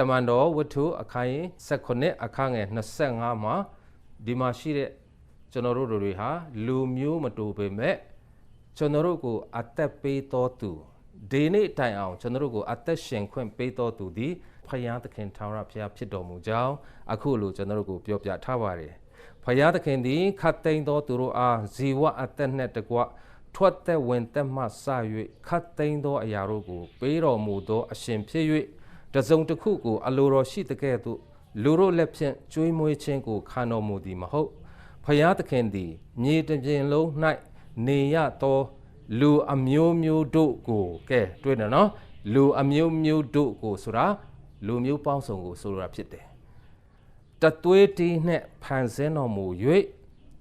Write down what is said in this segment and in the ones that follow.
တမန်တော်ဝတ္ထုအခန်း19အခန်းငယ်25မှာဒီမှာရှိတဲ့ကျွန်တော်တို့တွေဟာလူမျိုးမတူပေမဲ့ကျွန်တော်တို့ကိုအသက်ပေးတော်သူဒီနေ့တိုင်အောင်ကျွန်တော်တို့ကိုအသက်ရှင်ခွင့်ပေးတော်သူသည်ဖယားသခင်ထာဝရဘုရားဖြစ်တော်မူကြောင်းအခုလိုကျွန်တော်တို့ကိုပြောပြထားပါတယ်ဖယားသခင်သည်ခတ်သိမ်းတော်သူတို့အားဇီဝအသက်နှင့်တကွထွက်သက်ဝင်သက်မှစ၍ခတ်သိမ်းသောအရာတို့ကိုပေးတော်မူသောအရှင်ဖြစ်၍ တစုံတစ်ခုကိုအလိုတော်ရှိတဲ့ကဲ့သို့လူတို့လက်ဖြင့်ကျွေးမွေးခြင်းကိုခံတော်မူသည်မဟုတ်ဖယားသခင်သည် မြေတစ်ပြင်လုံး၌နေရသောလူအမျိုးမျိုးတို့ကိုကဲတွေ့တယ်နော်လူအမျိုးမျိုးတို့ကိုဆိုတာလူမျိုးပေါင်းစုံကိုဆိုတာဖြစ်တယ်တသွေးတီးနှင့်ဖန်ဆင်းတော်မူ၍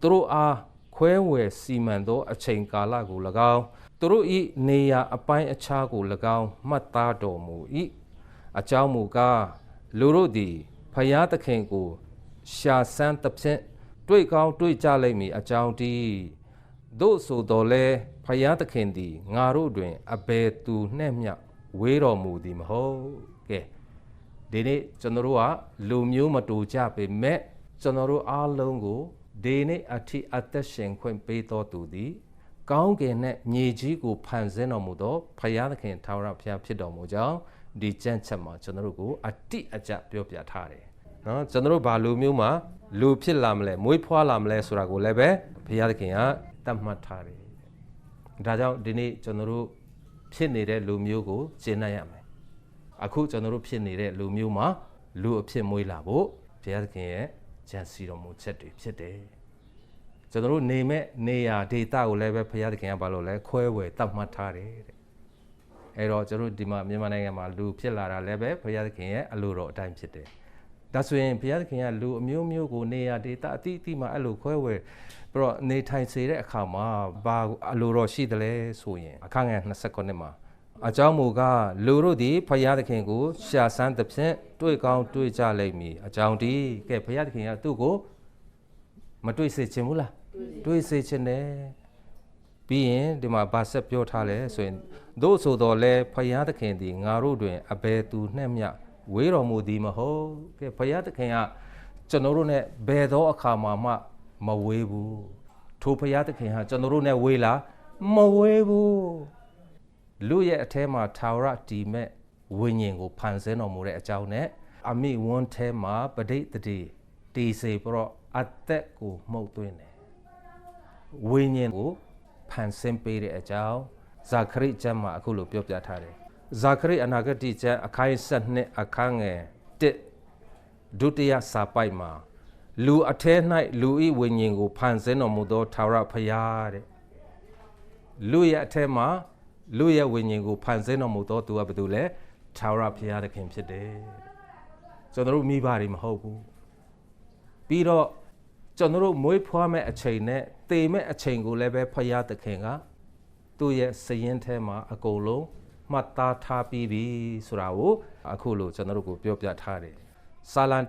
သူတို့အားခွဲဝယ်စီမံသောအချိန်ကာလကို၎င်းသူတို့၏နေရာအပိုင်းအခြားကို၎င်းမှတ်သားတော်မူ၏ အကြောင်းမူကားလူတို့သည်ဖယားသခင်ကို ရှာစမ်းသဖြင့်တွေ့ကောင်းတွေ့ကြလိမ့်မည်အကြောင်းတည်းသို့ဆိုတော်လဲဖယားသခင်သည်ငါတို့တွင်အဘယ်သူနှင့်မျှဝေးတော်မူသည်မဟုတ်ကဲဒီနေ့ကျွန်တော်တို့ကလူမျိုးမတူကြပေမဲ့ကျွန်တော်တို့အားလုံးကိုဒီနေ့အထိအသက်ရှင်ခွင့်ပေးတော်သူသည်ကောင်းကင်နဲ့မြေကြီးကိုဖန်ဆင်းတော်မူသောဖယားသခင်ထာဝရဘုရားဖြစ်တော်မူကြောင်း ဒီကြံ့ချက်မှာကျွန်တော်တို့ကိုအတိအကျပြောပြထားတယ်နော်ကျွန်တော်တို့ဘာလူမျိုးမှာလူဖြစ်လာမလဲမွေးဖွားလာမလဲဆိုတာကိုလည်းပဲဘုရားသခင်ကတတ်မှတ်ထားတယ်ဒါကြောင့်ဒီနေ့ကျွန်တော်တို့ဖြစ်နေတဲ့လူမျိုးကိုကျင့်နိုင်ရမယ်အခုကျွန်တော်တို့ဖြစ်နေတဲ့လူမျိုးမှာလူအဖြစ်မွေးလာဖို့ဘုရားသခင်ရဲ့ကြံစီတော်မူချက်တွေဖြစ်တယ်ကျွန်တော်တို့နေမဲ့နေရာဒေတာကိုလည်းပဲဘုရားသခင်ကဘာလို့လဲခွဲဝယ်တတ်မှတ်ထားတယ်တဲ့ အဲ့တော့ကျွန်တော်တို့ဒီမှာမြန်မာနိုင်ငံမှာလူဖြစ်လာတာလည်းပဲဘုရားသခင်ရဲ့အလိုတော်အတိုင်းဖြစ်တယ်ဒါဆိုရင်ဘုရားသခင်ကလူအမျိုးမျိုးကိုနေရာဒေတာအတိအတိမှာအဲ့လိုခွဲဝယ်ပြီးတော့နေထိုင်စေတဲ့အခါမှာဘာအလိုတော်ရှိတယ်လဲဆိုရင်အခန်းငယ်29မှာအကြောင်းမူကားလူတို့သည်ဖယားသခင်ကိုရှာစမ်းသဖြင့်တွေ့ကောင်းတွေ့ကြလိမ့်မည်အကြောင်းဒီကဲဖယားသခင်ကသူ့ကိုမတွေ့စေချင်ဘူးလားတွေ့စေချင်တယ် ပြီးရင်ဒီမှာဗာဆက်ပြောထားလဲဆိုရင်သို့ဆိုတော်လဲဖယားသခင်သည်ငါတို့တွင်အဘယ်သူနှင့်မျှဝေးတော်မူသည်မဟုတ်ကဲဖယားသခင်ကကျွန်တော်တို့ ਨੇ ဘယ်သောအခါမှမှမဝေးဘူးထိုဖယားသခင်ဟာကျွန်တော်တို့ ਨੇ ဝေးလားမဝေးဘူးလူရဲ့အထဲမှာထာဝရတည်မဲ့ဝိညာဉ်ကိုဖန်ဆင်းတော်မူတဲ့အကြောင်းနဲ့အမိဝန်းထဲမှာပဋိသတိတည်စေပြီးတော့အသက်ကိုမှုတ်သွင်းတယ်ဝိညာဉ်ကို ဖန်ဆင်းပေးတဲ့အကြောင်းဇာခရိကျမ်းမှာအခုလိုပြောပြထားတယ်ဇာခရိအနာဂတိကျမ်းအခန်း7နှစ်အခန်းငယ်1ဒုတိယစာပိုက်မှာလူအထဲ၌လူဤဝိညာဉ်ကိုဖန်ဆင်းတော်မူသောထာဝရဘုရားတဲ့လူရဲ့အထဲမှာလူရဲ့ဝိညာဉ်ကိုဖန်ဆင်းတော်မူသောသူကဘယ်သူလဲထာဝရဘုရားသခင်ဖြစ်တယ်ကျွန်တော်တို့မိဘတွေမဟုတ်ဘူးပြီးတော့ ကျွန်တော်တို့မွေးဖွားမဲ့အချိန်နဲ့တည်မဲ့အချိန်ကိုလည်းပဲဖရာသခင်ကသူ့ရဲ့စရင်ထဲမှာအကုန်လုံးမှတ်သားထားပြီးပြီဆိုတာကိုအခုလို့ကျွန်တော်တို့ကိုပြောပြထားတယ်။စာလံ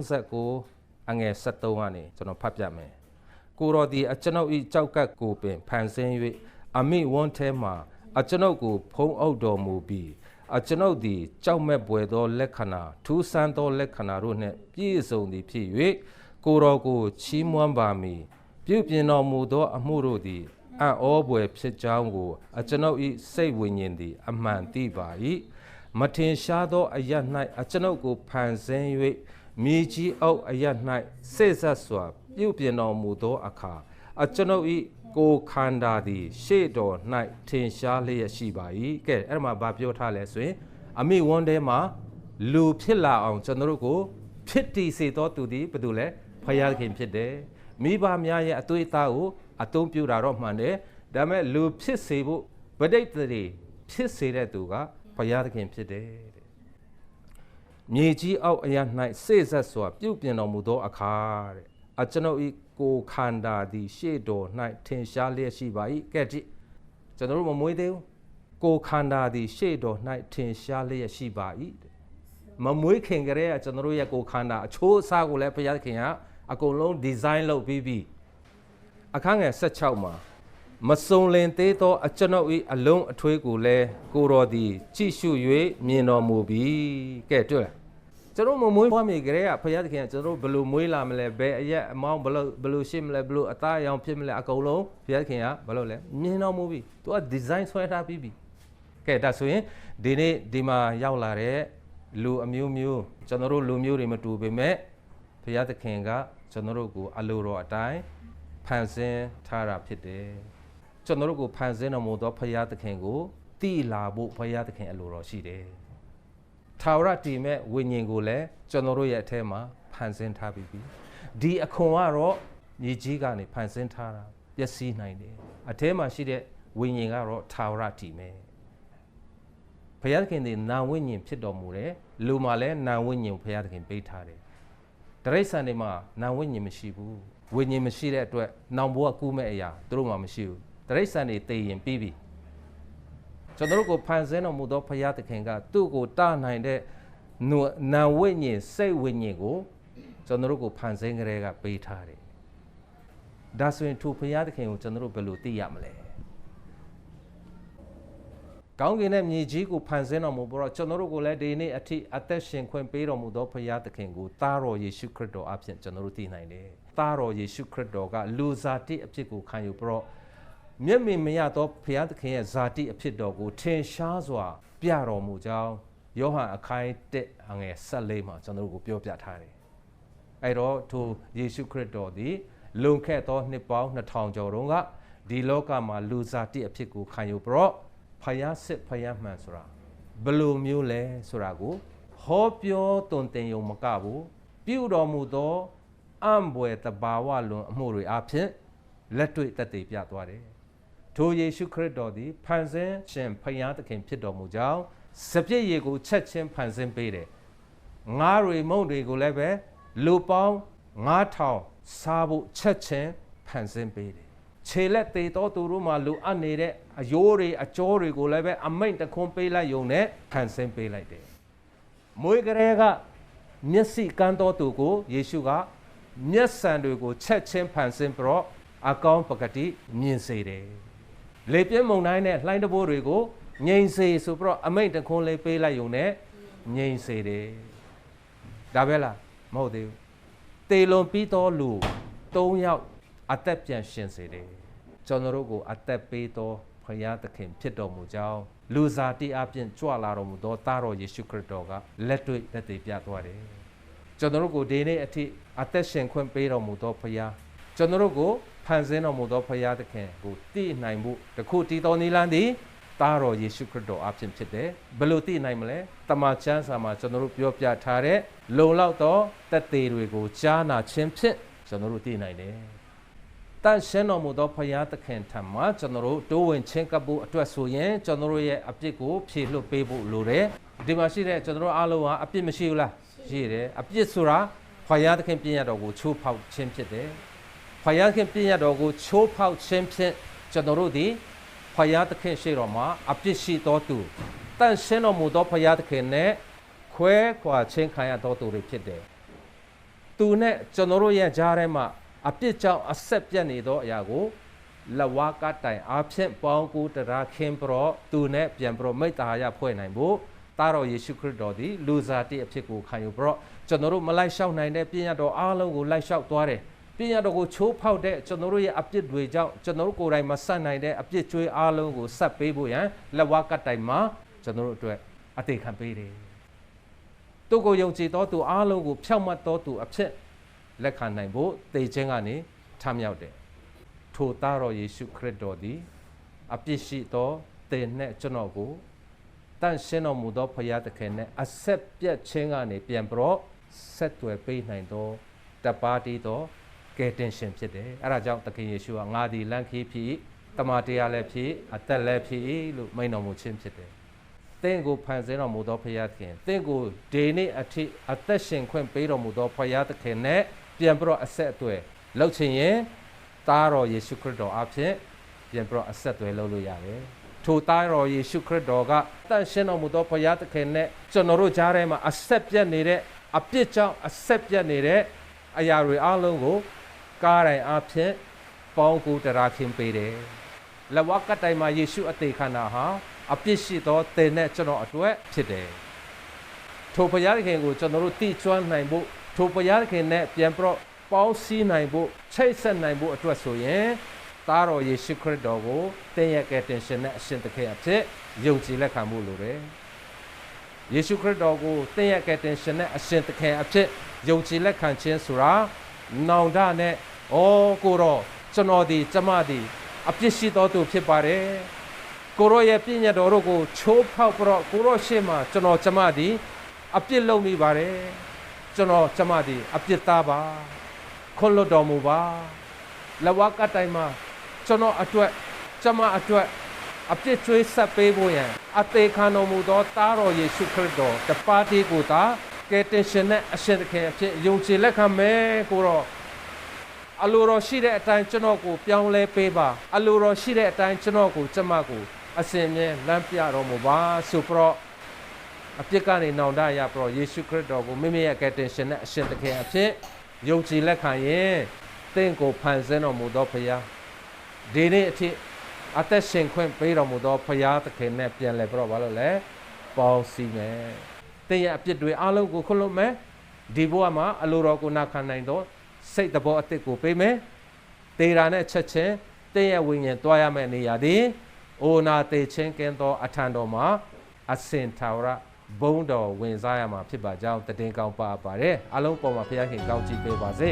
139အငယ်73ကနေကျွန်တော်ဖတ်ပြမယ်။ကိုတော်ဒီအကျွန်ုပ်ဤကြောက်ကပ်ကိုပင်ဖန်ဆင်း၍အမိဝန်းထဲမှာအကျွန်ုပ်ကိုဖုံးအုပ်တော်မူပြီးအကျွန်ုပ်သည်ကြောက်မဲ့ပွေသောလက္ခဏာထူးဆန်းသောလက္ခဏာတို့နှင့်ပြည့်စုံသည်ဖြစ်၍ ကိုတော်ကိုချီးမွမ်းပါမည်ပြုပြင်တော်မူသော အမှုတို့သည်အံ့ဩပွေဖြစ်ကြောင်းကို အကျွန်ုပ်၏စိတ်ဝိညာဉ်သည် အမှန်သိပါ၏မထင်ရှားသောအရ၌အကျွန်ုပ်ကိုဖန်ဆင်း၍မြေကြီးအုပ်အရ၌စိတ်ဆက်စွာ ပြုပြင်တော်မူသောအခါအကျွန်ုပ်၏ကိုခန္ဓာသည် ရှေ့တော်၌ထင်ရှားလျက်ရှိပါ၏ကဲအဲ့ဒါမှဘာပြောထားလဲဆိုရင် အမိဝန်းထဲမှာလူဖြစ်လာအောင်ကျွန်တော်တို့ကိုဖြစ်တည်စေသောသူသည်ဘယ်သူလဲ ဖယားခင်ဖြစ်တယ်မိဘများရဲ့အသွေးအသားကိုအသုံးပြုတာတော့မှန်တယ်ဒါပေမဲ့လူဖြစ်စေဖို့ဗဒိတ်တွေဖြစ်စေတဲ့သူကဖယားခင်ဖြစ်တယ်တဲ့မြေကြီးအောက်အရ၌စေ့ဆက်စွာပြုတ်ပြင်တော်မူသောအခါတဲ့အကျွန်ုပ်ဤကိုခန္ဓာသည် ရှေ့တော်၌ထင်ရှားလျက်ရှိပါ၏ကဲ့ကြည့်ကျွန်တော်တို့မမွေးသေးဘူးကိုခန္ဓာသည် ရှေ့တော်၌ထင်ရှားလျက်ရှိပါ၏မမွေးခင်ကလေးကကျွန်တော်တို့ရဲ့ကိုခန္ဓာအချိုးအစားကိုလည်းဘုရားခင်က အကုန်လုံးဒီဇိုင်းလုပ်ပြီးပြီအခန်းငယ်16မှာမစုံလင်သေးသော အကျွန်ုပ်၏အလုံးအထွေးကိုလည်းကိုတော်သည် ကြည့်ရှု၍မြင်တော်မူပြီကဲတွေ့ကျွန်တော်မမွေးဖွားမြေကလေးကဖခင်သခင်ကကျွန်တော်ဘယ်လိုမွေးလာမလဲဘယ်အရက်အမောင်းဘယ်လိုဘယ်လိုရှင်းမလဲဘယ်လိုအသားအရောင်ဖြစ်မလဲအကုန်လုံးဖခင်သခင်ကဘယ်လိုလဲမြင်တော်မူပြီသူက design ဆွဲထားပြီးပြီကဲဒါဆိုရင်ဒီနေ့ဒီမှာရောက်လာတဲ့လူအမျိုးမျိုးကျွန်တော်တို့လူမျိုးတွေမတူပေမဲ့ ဖခင်သခင်ကကျွန်တော်တို့ကိုအလိုတော်အတိုင်းဖန်ဆင်းထားတာဖြစ်တယ်ကျွန်တော်တို့ကိုဖန်ဆင်းတော်မူသောဖခင်သခင်ကိုတိလာဖို့ဖခင်သခင်အလိုတော်ရှိတယ်ထာဝရတည်မဲ့ဝိညာဉ်ကိုလည်းကျွန်တော်တို့ရဲ့အထဲမှာဖန်ဆင်းထားပြီးပြီဒီအခွန်ကတော့မြေကြီးကနေဖန်ဆင်းထားတာပျက်စီးနိုင်တယ်အထဲမှာရှိတဲ့ဝိညာဉ်ကတော့ထာဝရတည်မဲ့ဘုရားသခင်ဒီနာဝိညာဉ်ဖြစ်တော်မူတယ်လူမှလည်းနာဝိညာဉ်ဘုရားသခင်ပေးထားတယ် တရိษံတွေမှာနာဝိညာဉ်မရှိဘူးဝိညာဉ်မရှိတဲ့အတွက်နောင်ဘဝကူးမဲ့အရာသူတို့မှမရှိဘူးတရိษံတွေတည်ရင်ပြီးပြီကျွန်တော်တို့ကိုဖန်ဆင်းတော်မူသောဘုရားသခင်ကသူ့ကိုတားနိုင်တဲ့နာဝိညာဉ်စိတ်ဝိညာဉ်ကိုကျွန်တော်တို့ကိုဖန်ဆင်းကြတဲ့ကပေးထားတယ်ဒါဆိုရင်ထိုဘုရားသခင်ကိုကျွန်တော်တို့ဘယ်လိုသိရမလဲ ကောင်းကင်နဲ့မြေကြီးကိုဖန်ဆင်းတော်မူပြီးတော့ကျွန်တော်တို့ကိုလည်းဒီနေ့အထိအသက်ရှင်ခွင့်ပေးတော်မူသောဘုရားသခင်ကိုသားတော်ယေရှုခရစ်တော်အဖြစ်ကျွန်တော်တို့သိနိုင်တယ်။သားတော်ယေရှုခရစ်တော်ကလူစားတိအဖြစ်ကိုခံယူပြီးတော့မျက်မြင်မရသောဘုရားသခင်ရဲ့ဇာတိအဖြစ်တော်ကိုထင်ရှားစွာ ပြတော်မူကြောင်းယောဟန်အခိုင်တက်အငယ်၁၄မှာကျွန်တော်တို့ကိုပြောပြထားတယ်။အဲ့တော့ထိုယေရှုခရစ်တော်သည်လွန်ခဲ့သောနှစ်ပေါင်း2000ကျော်တုန်းကဒီလောကမှာလူစားတိအဖြစ်ကိုခံယူပြီးတော့ ဖယားစစ်ဖယားမှန်ဆိုတာဘယ်လိုမျိုးလဲဆိုတာကိုဟောပြောတုံတင်ယုံမကဘူးပြုတော်မူသောအံဘွယ်တဘာဝလွန်အမှုတွေအဖြစ်လက်တွေ့တက်တည်ပြသွားတယ်ထိုယေရှုခရစ်တော်သည်ဖန်ဆင်းရှင်ဖယားသခင်ဖြစ်တော်မူကြောင်းစပြည့်ရည်ကိုချက်ချင်းဖန်ဆင်းပေးတယ်ငါးတွေမုံတွေကိုလည်းပဲလူပေါင်း9000စားဖို့ချက်ချင်းဖန်ဆင်းပေးတယ် ခြေလက်သေးတော်သူတို့မှလူအပ်နေတဲ့အယိုးတွေအကြောတွေကိုလည်းပဲအမိန့်တခွန်းပေးလိုက်ယုံနဲ့ဖန်ဆင်းပေးလိုက်တယ်။မွေးကလေးကမျက်စိကန်းတော်သူကိုယေရှုကမျက်စံတွေကိုချက်ချင်းဖန်ဆင်းပြီးတော့အကောင်းပကတိမြင်စေတယ်။လေပြင်းမုန်တိုင်းနဲ့လှိုင်းတဘိုးတွေကိုငြိမ်စေဆိုပြီးတော့အမိန့်တခွန်းလေးပေးလိုက်ယုံနဲ့ငြိမ်စေတယ်။ဒါပဲလားမဟုတ်သေးဘူး။တေလွန်ပြီးတော့လူ၃ယောက် အသက်ပြန်ရှင်စေတယ်ကျွန်တော်တို့ကိုအသက်ပေးသောဖခင်သခင်ဖြစ်တော်မူကြောင်းလူစားတိအပြင်ကြွလာတော်မူသောသားတော်ယေရှုခရစ်တော်ကလက်တွေ့လက်သေးပြသွားတယ်ကျွန်တော်တို့ကိုဒီနေ့အထိအသက်ရှင်ခွင့်ပေးတော်မူသောဖခင်ကျွန်တော်တို့ကိုဖန်ဆင်းတော်မူသောဖခင်သခင်ကိုတည်နိုင်မှုတခုတည်တော်နေလန်းသည်သားတော်ယေရှုခရစ်တော်အဖြစ်ဖြစ်တယ်ဘယ်လိုသိနိုင်မလဲတမန်ကျမ်းစာမှာကျွန်တော်တို့ပြောပြထားတဲ့လုံလောက်သောတက်သေးတွေကိုကြားနာခြင်းဖြင့်ကျွန်တော်တို့သိနိုင်တယ် တန်ရှင်းတော်မူသောဖရာသခင်ထံမှာကျွန်တော်တို့တိုးဝင်ချင်းကပ်ဖို့အတွက်ဆိုရင်ကျွန်တော်တို့ရဲ့အပြစ်ကိုဖြေလွှတ်ပေးဖို့လိုတယ်ဒီမှာရှိတဲ့ကျွန်တော်တို့အားလုံးဟာအပြစ်မရှိဘူးလားရှိတယ်အပြစ်ဆိုတာဖရာသခင်ပြည့်ရတော်ကိုချိုးဖောက်ခြင်းဖြစ်တယ်ဖရာသခင်ပြည့်ရတော်ကိုချိုးဖောက်ခြင်းဖြင့်ကျွန်တော်တို့ဒီဖရာသခင်ရှိတော်မှာအပြစ်ရှိတော်သူတန်ရှင်းတော်မူသောဖရာသခင်နဲ့ခွဲခွာခြင်းခံရတော်သူတွေဖြစ်တယ်သူနဲ့ကျွန်တော်တို့ရဲ့ကြားထဲမှာ အပြစ်ကြောင့်အဆက်ပြတ်နေသောအရာကိုလဝါကတိုင်အဖြစ်ပေါင်းကူတရာခင်ပရောသူနဲ့ပြန်ပရောမိတ္တာရဖွဲ့နိုင်ဖို့တာတော်ယေရှုခရစ်တော်သည်လူစားတိအဖြစ်ကိုခံယူပရောကျွန်တော်တို့မလိုက်လျှောက်နိုင်တဲ့ပြည့်ရတော်အားလုံးကိုလိုက်လျှောက်သွားတယ်ပြည့်ရတော်ကိုချိုးဖောက်တဲ့ကျွန်တော်တို့ရဲ့အပြစ်တွေကြောင့်ကျွန်တော်တို့ကိုယ်တိုင်မဆက်နိုင်တဲ့အပြစ်ကြွေးအားလုံးကိုဆက်ပေးဖို့ရန်လက်ဝါကတိုင်မှာကျွန်တော်တို့အတွက်အသေးခံပေးတယ်သူကိုယုံကြည်တော်သူအားလုံးကိုဖြောက်မှတ်တော်သူအဖြစ် လက်ခံနိုင်ဖို့တေခြင်းကနေထမြောက်တယ်ထိုသားတော်ယေရှုခရစ်တော်သည်အပြစ်ရှိသောတေနဲ့ကျွန်တော်ကိုတန်ရှင်းတော်မူသောဖရာသခင်နဲ့အဆက်ပြတ်ခြင်းကနေပြန်ပြီးတော့ဆက်သွယ်ပေးနိုင်သောတပါတီသောကယ်တင်ရှင်ဖြစ်တယ်အဲဒါကြောင့်သခင်ယေရှုကငါသည်လမ်းခီးဖြစ်တမန်တရားလည်းဖြစ်အသက်လည်းဖြစ်လို့မိန်တော်မူခြင်းဖြစ်တယ်သင်ကိုဖန်ဆင်းတော်မူသောဖရာသခင်သင်ကိုဒေနေ့အထိအသက်ရှင်ခွင့်ပေးတော်မူသောဖရာသခင်နဲ့ ပြန်ပြီးတော့အဆက်အသွယ်လုပ်ချင်ရင်သားတော်ယေရှုခရစ်တော်အဖြစ်ပြန်ပြီးတော့အဆက်အသွယ်လုပ်လို့ရတယ်ထိုသားတော်ယေရှုခရစ်တော်ကတန်ရှင်းတော်မူသောဘုရားသခင်နဲ့ကျွန်တော်တို့ကြားထဲမှာအဆက်ပြတ်နေတဲ့အပြစ်ကြောင့်အဆက်ပြတ်နေတဲ့အရာတွေအလုံးကို ကားတိုင်းအဖြစ်ပေါင်းကူတရာခင်ပေးတယ်။လက်ဝါးကတိုင်မှာယေရှုအသေးခန္ဓာဟာအပြစ်ရှိသောသင်နဲ့ကျွန်တော်အတွက်ဖြစ်တယ်။ဒထိုဘုရားသခင်ကိုကျွန်တော်တို့တည်ကျွမ်းနိုင်ဖို့ ထိုဘုရားသခင်နဲ့ပြန်ပြီးတော့ပေါင်းစည်းနိုင်ဖို့ချိတ်ဆက်နိုင်ဖို့အတွက်ဆိုရင်သားတော်ယေရှုခရစ်တော်ကိုတင်ရကယ်တင်ရှင်နဲ့အရှင်သခင်အဖြစ်ယုံကြည်လက်ခံမှုလိုတယ်ယေရှုခရစ်တော်ကိုတင်ရကယ်တင်ရှင်နဲ့အရှင်သခင်အဖြစ်ယုံကြည်လက်ခံခြင်းဆိုတာနောင်တနဲ့ဩကိုတော့ကျွန်တော်ဒီကျမဒီအပြစ်ရှိတော်သူဖြစ်ပါတယ်ကိုရောရဲ့ပြည့်ညတ်တော်တို့ကိုချိုးဖောက်ပြီးတော့ကိုရောရှေ့မှာကျွန်တော်ကျမဒီအပြစ်လုပ်မိပါတယ် ကျွန်တော်ကျမဒီအပြစ်သားပါခွန်လွတ်တော်မူပါလဝကတိုင်းမှာကျွန်တော်အတွက်ကျမအတွက်အပြစ်ကျွေးဆက်ပေးဖို့ရန်အသေးခံတော်မူသောသားတော်ယေရှုခရစ်တော်တပါးတီးကိုသာကယ်တင်ရှင်နဲ့အရှင်သခင်အဖြစ်ယုံကြည်လက်ခံမယ်ကိုတော့အလိုတော်ရှိတဲ့အတိုင်းကျွန်တော်ကိုပြောင်းလဲပေးပါအလိုတော်ရှိတဲ့အတိုင်းကျွန်တော်ကိုကျမကိုအစဉ်မြဲလမ်းပြတော်မူပါဆိုပြီးတော့ အပြစ်ကနေနောင်တရပြီးတော့ယေရှုခရစ်တော်ကိုမိမိရဲ့ကယ်တင်ရှင်နဲ့အရှင်သခင်အဖြစ်ယုံကြည်လက်ခံရင်တင့်ကိုဖန်ဆင်းတော်မူသောဖခင်ဒီနေ့အထိအသက်ရှင်ခွင့်ပေးတော်မူသောဖခင်သခင်နဲ့ပြန်လဲပြီးတော့ဘာလို့လဲပေါင်းစည်းမယ်တင့်ရဲ့အပြစ်တွေအလုံးကိုခွင့်လွှတ်မယ်ဒီဘဝမှာအလိုတော်ကိုနာခံနိုင်သောစိတ်တဘောအသစ်ကိုပေးမယ်တေရာနဲ့ချက်ချင်းတင့်ရဲ့ဝိညာဉ်တွားရမယ့်နေရာဒီအိုနာတေချင်းကင်းသောအထံတော်မှာအစင်ထာဝရ ဘုံတော်ဝင်စားရမှာဖြစ်ပါကြောင်းတည်င်းကောင်းပါပါတယ်အလုံးပေါ်မှာဘုရားခင်ကောင်းချီးပေးပါစေ